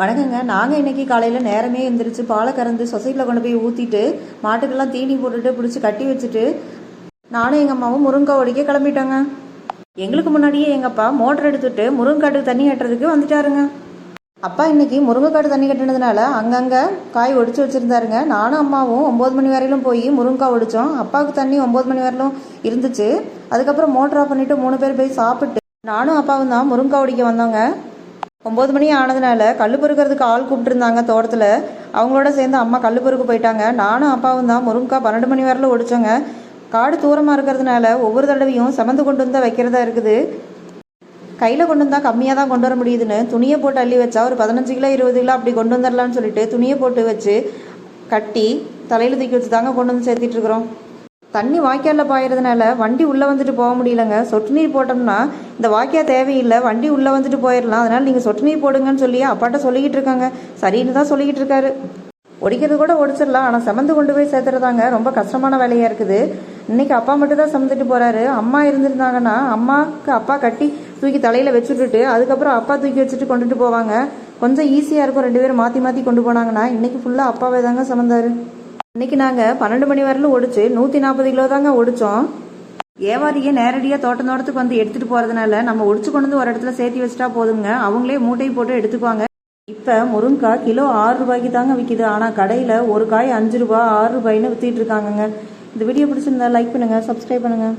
வணக்கங்க. நாங்கள் இன்னைக்கு காலையில் நேரமே எழுந்திரிச்சு பாலை கறந்து சொசைட்டியில் கொண்டு போய் ஊற்றிட்டு மாட்டுக்கெல்லாம் தீனி போட்டுட்டு பிடிச்சி கட்டி வச்சுட்டு நானும் எங்கள் அம்மாவும் முருங்கை ஒடிக்க கிளம்பிட்டோங்க. எங்களுக்கு முன்னாடியே எங்கள் அப்பா மோட்டர் எடுத்துட்டு முருங்கைக்காட்டுக்கு தண்ணி கட்டுறதுக்கு வந்துட்டாருங்க. அப்பா இன்னைக்கு முருங்கைக்காடு தண்ணி கட்டினதுனால அங்கங்கே காய் ஒடிச்சு வச்சுருந்தாருங்க. நானும் அம்மாவும் ஒம்பது மணி வரையிலும் போய் முருங்கைக்காய் ஒடித்தோம் அப்பாவுக்கு தண்ணி ஒம்பது மணி வரையிலும் இருந்துச்சு. அதுக்கப்புறம் மோட்டர் ஆஃப் பண்ணிவிட்டு மூணு பேர் போய் சாப்பிட்டு நானும் அப்பாவும் தான் முருங்கைக்காய் ஒடிக்க வந்தோங்க. ஒம்பது மணி ஆனதுனால கல் பொறுக்கிறதுக்கு ஆள் கூப்பிட்டுருந்தாங்க தோட்டத்தில். அவங்களோட சேர்ந்து அம்மா கல் பொறுக்க போயிட்டாங்க. நானும் அப்பாவும் தான் முருங்கக்காய் பன்னெண்டு மணி வரல ஒடிச்சோங்க. காடு தூரமாக இருக்கிறதுனால ஒவ்வொரு தடவையும் சமந்து கொண்டு வந்து வைக்கிறதா இருக்குது. கையில் கொண்டு வந்தால் கம்மியாக தான் கொண்டு வர முடியுதுன்னு துணியை போட்டு அள்ளி வச்சா ஒரு பதினஞ்சு கிலோ இருபது கிலோ அப்படி கொண்டு வந்துடலான்னு சொல்லிட்டு துணியை போட்டு வச்சு கட்டி தலையில் தூக்கி வச்சு தாங்க கொண்டு வந்து சேர்த்திட்டு இருக்கிறோம். தண்ணி வாய்க்காலில் பாயிறதுனால வண்டி உள்ளே வந்துட்டு போக முடியலங்க. சொட்டு நீர் போட்டோம்னா இந்த வாய்க்கா தேவையில்லை வண்டி உள்ளே வந்துட்டு போயிடலாம் அதனால் நீங்கள் சொட்டு நீர் போடுங்கன்னு சொல்லி அப்பாட்ட சொல்லிக்கிட்டு இருக்காங்க. சரின்னு தான் சொல்லிக்கிட்டு இருக்காரு. ஒடிக்கிறது கூட ஒடிச்சிடலாம் ஆனால் சமந்து கொண்டு போய் சேர்த்துறதாங்க ரொம்ப கஷ்டமான வேலையாக இருக்குது. இன்னைக்கு அப்பா மட்டும் தான் சமந்துட்டு போகிறாரு அம்மா இருந்திருந்தாங்கன்னா அம்மாவுக்கு அப்பா கட்டி தூக்கி தலையில் வச்சுட்டுட்டு அதுக்கப்புறம் அப்பா தூக்கி வச்சுட்டு கொண்டுட்டு போவாங்க. கொஞ்சம் ஈஸியாக இருக்கும். ரெண்டு பேரும் மாற்றி மாற்றி கொண்டு போனாங்கன்னா இன்னைக்கு ஃபுல்லாக அப்பாவே தாங்க சமந்தாரு. இன்னைக்கு நாங்கள் பன்னெண்டு மணி வரலும் ஒடிச்சு நூற்றி நாற்பது கிலோ தாங்க ஒடிச்சோம் வியாபாரியே நேரடியாக தோட்டம் தோட்டத்துக்கு வந்து எடுத்துகிட்டு போகிறதுனால நம்ம ஒடிச்சு கொண்டு வந்து ஒரு இடத்துல சேர்த்து வச்சுட்டா போதுங்க. அவங்களே மூட்டையை போட்டு எடுத்துக்குவாங்க. இப்போ முருங்கைக்காய் கிலோ ஆறு ரூபாய்க்கு தாங்க விற்கிது ஆனால் கடையில் ஒரு காய் அஞ்சு ரூபா ஆறு ரூபாய்னு வித்திட்டு இருக்காங்கங்க. இந்த வீடியோ பிடிச்சிருந்தா லைக் பண்ணுங்கள் சப்ஸ்கிரைப் பண்ணுங்கள்